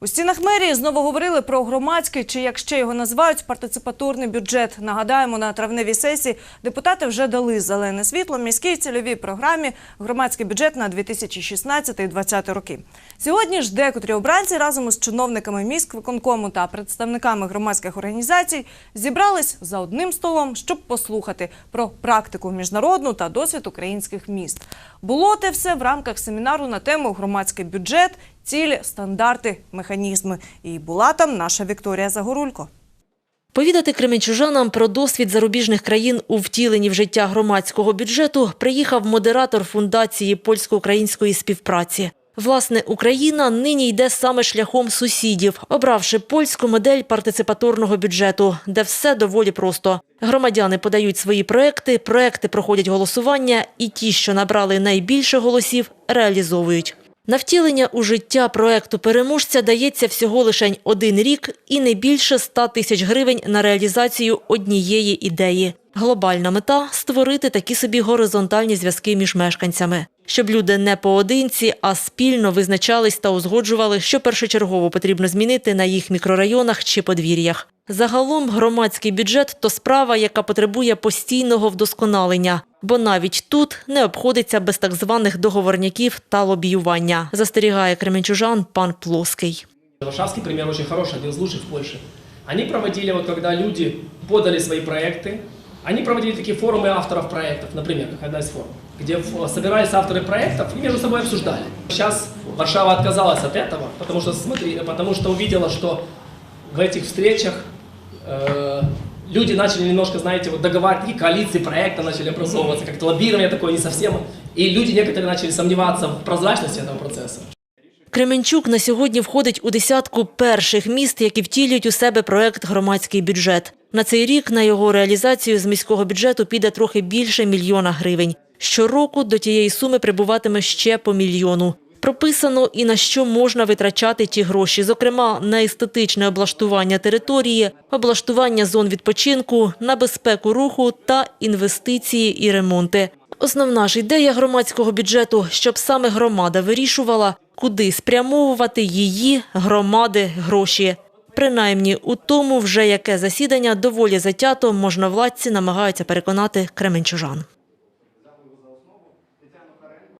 У стінах мерії знову говорили про громадський, чи як ще його називають, партиципатурний бюджет. Нагадаємо, на травневій сесії депутати вже дали зелене світло міській цільовій програмі громадський бюджет на 2016-2020 роки. Сьогодні ж декотрі обранці разом із чиновниками міськвиконкому та представниками громадських організацій зібрались за одним столом, щоб послухати про практику міжнародну та досвід українських міст. Було те все в рамках семінару на тему громадський бюджет, цілі, стандарти, механізми. І була там наша Вікторія Загорулько. Повідати кременчужанам про досвід зарубіжних країн у втіленні в життя громадського бюджету приїхав модератор фундації польсько-української співпраці. Власне, Україна нині йде саме шляхом сусідів, обравши польську модель партиципаторного бюджету, де все доволі просто. Громадяни подають свої проекти, проекти проходять голосування, і ті, що набрали найбільше голосів, реалізовують. На втілення у життя проекту переможця дається всього лише один рік і не більше 100 тисяч гривень на реалізацію однієї ідеї. Глобальна мета створити такі собі горизонтальні зв'язки між мешканцями, щоб люди не поодинці, а спільно визначались та узгоджували, що першочергово потрібно змінити на їх мікрорайонах чи подвір'ях. Загалом громадський бюджет то справа, яка потребує постійного вдосконалення, бо навіть тут не обходиться без так званих договорняків та лобіювання, застерігає кременчужан пан Плоский. Варшавский пример очень хороший, один из лучших в Польше. Они проводили, вот когда люди подали свои проекты, они проводили такие форумы авторов проектов, например, как одна из форм, где в- собирались авторы проектов и между собой обсуждали. Сейчас Варшава отказалась от этого, потому что, смотри, потому что увидела, что в этих встречах э, люди начали немножко, знаете, вот договаривать, и коалиции проекта начали образовываться, как-то лоббирование такое не совсем, и люди некоторые начали сомневаться в прозрачности этого процесса. Кременчук на сьогодні входить у десятку перших міст, які втілюють у себе проект громадський бюджет. На цей рік на його реалізацію з міського бюджету піде трохи більше мільйона гривень. Щороку до тієї суми прибуватиме ще по мільйону. Прописано і на що можна витрачати ті гроші, зокрема на естетичне облаштування території, облаштування зон відпочинку, на безпеку руху та інвестиції і ремонти. Основна ж ідея громадського бюджету, щоб саме громада вирішувала, куди спрямовувати її громади гроші. Принаймні у тому, вже яке засідання доволі затято можновладці намагаються переконати кременчужан. it's an faremo